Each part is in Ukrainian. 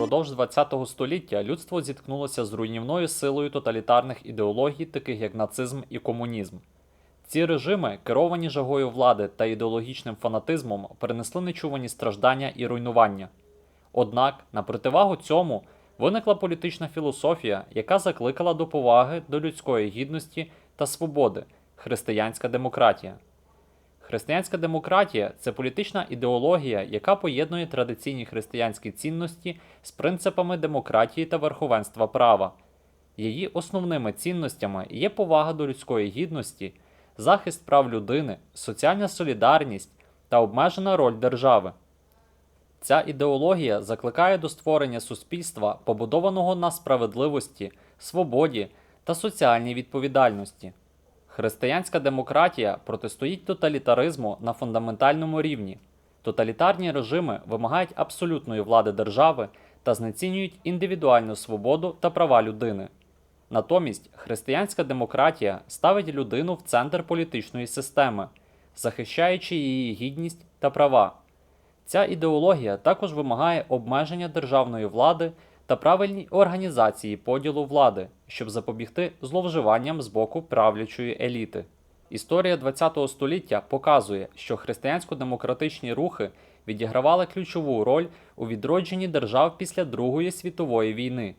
Упродовж ХХ століття людство зіткнулося з руйнівною силою тоталітарних ідеологій, таких як нацизм і комунізм. Ці режими, керовані жагою влади та ідеологічним фанатизмом, принесли нечувані страждання і руйнування. Однак, на противагу цьому, виникла політична філософія, яка закликала до поваги до людської гідності та свободи християнська демократія. Християнська демократія це політична ідеологія, яка поєднує традиційні християнські цінності з принципами демократії та верховенства права. Її основними цінностями є повага до людської гідності, захист прав людини, соціальна солідарність та обмежена роль держави. Ця ідеологія закликає до створення суспільства, побудованого на справедливості, свободі та соціальній відповідальності. Християнська демократія протистоїть тоталітаризму на фундаментальному рівні. Тоталітарні режими вимагають абсолютної влади держави та знецінюють індивідуальну свободу та права людини. Натомість християнська демократія ставить людину в центр політичної системи, захищаючи її гідність та права. Ця ідеологія також вимагає обмеження державної влади та правильній організації поділу влади, щоб запобігти зловживанням з боку правлячої еліти. Історія ХХ століття показує, що християнсько-демократичні рухи відігравали ключову роль у відродженні держав після Другої світової війни.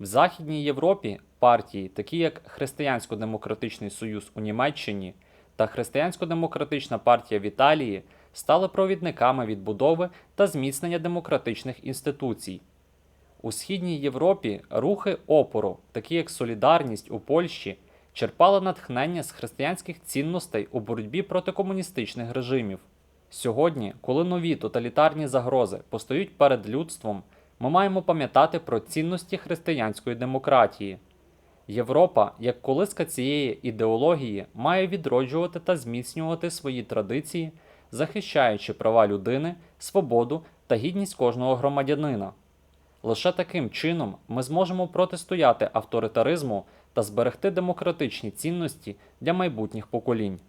В Західній Європі партії, такі як Християнсько-демократичний союз у Німеччині та Християнсько-демократична партія в Італії, стали провідниками відбудови та зміцнення демократичних інституцій. У Східній Європі рухи опору, такі як Солідарність у Польщі, черпали натхнення з християнських цінностей у боротьбі проти комуністичних режимів. Сьогодні, коли нові тоталітарні загрози постають перед людством, ми маємо пам'ятати про цінності християнської демократії. Європа, як колиска цієї ідеології, має відроджувати та зміцнювати свої традиції, захищаючи права людини, свободу та гідність кожного громадянина. Лише таким чином ми зможемо протистояти авторитаризму та зберегти демократичні цінності для майбутніх поколінь.